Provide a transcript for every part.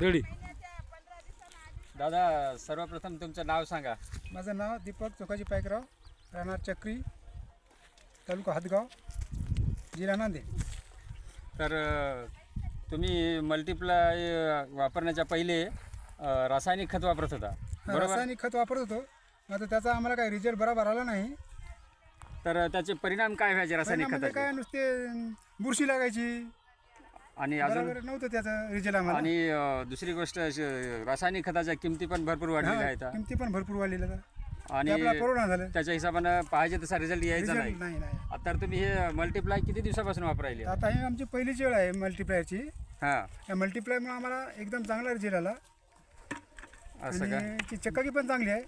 Ready. दादा सर्वप्रथम तुमचं नाव सांगा. माझं नाव दीपक चोखाजी पायकराव राहणार चक्री तालुका हातगाव जिल्हा नांदेड. तर अ, तुम्ही मल्टिप्लाय वापरण्याच्या पहिले अ, रासायनिक खत वापरत होता. बरोबर? रासायनिक खत वापरत होतो. मात्र त्याचा आम्हाला काही रिझल्ट बरोबर आला नाही. तर त्याचे परिणाम काय व्हायचे रासायनिक परिणाम म्हणजे खताचे? काय नुसते बुरशी लागायची आणि अजून बरोबर नव्हतं त्याचा रिझल्ट आम्हाला. आणि अ, दुसरी गोष्ट श- रासायनिक खताच्या किमती पण भरपूर वाढलेल्या हा, आहेत. किमती पण भरपूर वाढलेल्या. ते आणि आपल्याला परवडा झालं. त्याच्या हिशोबानं पाहिजे तसा रिझल्ट यायचा नाही. रिझल्ट नाही नाही. आता तुम्ही हे मल्टिप्लाय किती दिवसापासून वापरायले? आता ही आमची पहिलीच वेळ आहे मल्टीप्लायरची हां. या मल्टीप्लायरमुळे आम्हाला एकदम चांगला रिझल्ट आला. असं का? आणि ती चक्काकी पण चांगली आहे.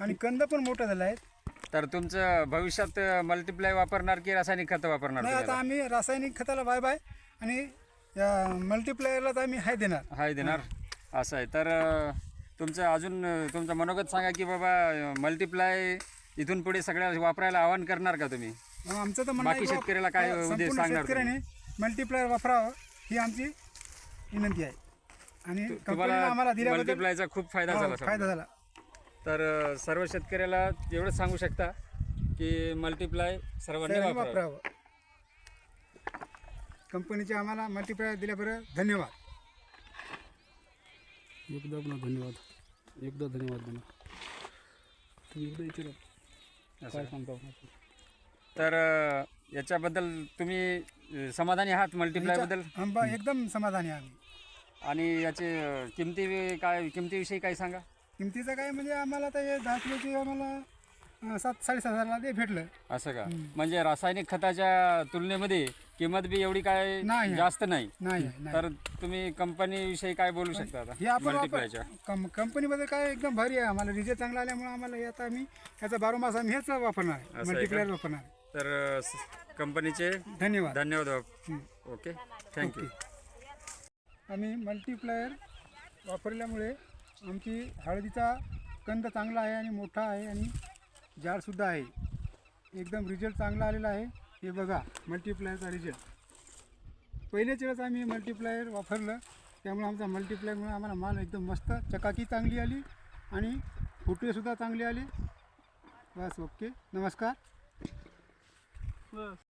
आणि कंद पण मोठा झाला आहे. तर तुमचं भविष्यात मल्टिप्लाय वापरणार की रासायनिक खत वापरणार नाही आता तुम्ही आम्ही रासायनिक खताला बाय बाय आणि या मल्टीप्लायरला तर आम्ही हाय देणार? हाय देणार. असं आहे. तर अं, तुमचं अजून अं, तुमचं मनोगत सांगा की बाबा मल्टिप्लाय इथून पुढे सगळ्या वापरायला आवाहन करणार का तुम्ही? मग आमचं तर म्हणणं आहे बाकी की शेतकऱ्याला काय बा- उद्देश सांगणार शेतकऱ्याने मल्टीप्लायर वापरावं ही आमची विनंती आहे. आणि कंपनीला आम्हाला तुम्हाला दिल्याबद्दल मल्टिप्लायचा खूप फायदा हो, झाला फायदा. झाला. तर अं, सर्व शेतकऱ्याला एवढंच सांगू शकता की मल्टिप्लाय सर्वांनी सर्वांनी वापरावं. वापरावं. कंपनीचे आम्हाला मल्टीप्लायर दिल्याबरोबर धन्यवाद. एकदा पुन्हा धन्यवाद. एकदा धन्यवाद म्हणा तुम्ही एकदा विचारा काय सांगता तर याच्याबद्दल तुम्ही समाधानी आहात मल्टिप्लायबद्दल? आंबा एकदम समाधानी आम्ही. आणि याचे किमती काय किमतीविषयी काय सांगा. किमतीचं काय म्हणजे आम्हाला तर हे दहा किलोची आम्हाला अं, सात साडेसात हजारला ते भेटलं. असं का? म्हणजे रासायनिक खताच्या तुलनेमध्ये किंमत बी एवढी काय नाही. जास्त नाही. नाही नाही तर तुम्ही कंपनीविषयी काय बोलू शकता आता? हे आपण वापर मल्टिप्लायच्या कं कंपनीमध्ये काय एकदम भारी आहे. आम्हाला रिझल्ट चांगला आल्यामुळे आम्हाला हे आता आम्ही याचा बारो मास आम्ही हेच वापरणार आहे. आहे का? मल्टीप्लायर वापरणार आहे. तर अं, स- कंपनीचे धन्यवाद. धन्यवाद. ओके थँक्यू आम्ही मल्टीप्लायर वापरल्यामुळे आमची हळदीचा कंद चांगला आहे आणि मोठा आहे आणि जाडसुद्धा आहे. एकदम रिझल्ट चांगला आलेला आहे. हे बघा मल्टीप्लायरचा रिझल्ट पहिल्याच वेळेस आम्ही मल्टीप्लायर वापरलं. त्यामुळे आमचा मल्टीप्लायरमुळे आम्हाला माल एकदम मस्त चकाकी चांगली आली आणि फुटवेसुद्धा चांगले आले. बस ओके नमस्कार. बस.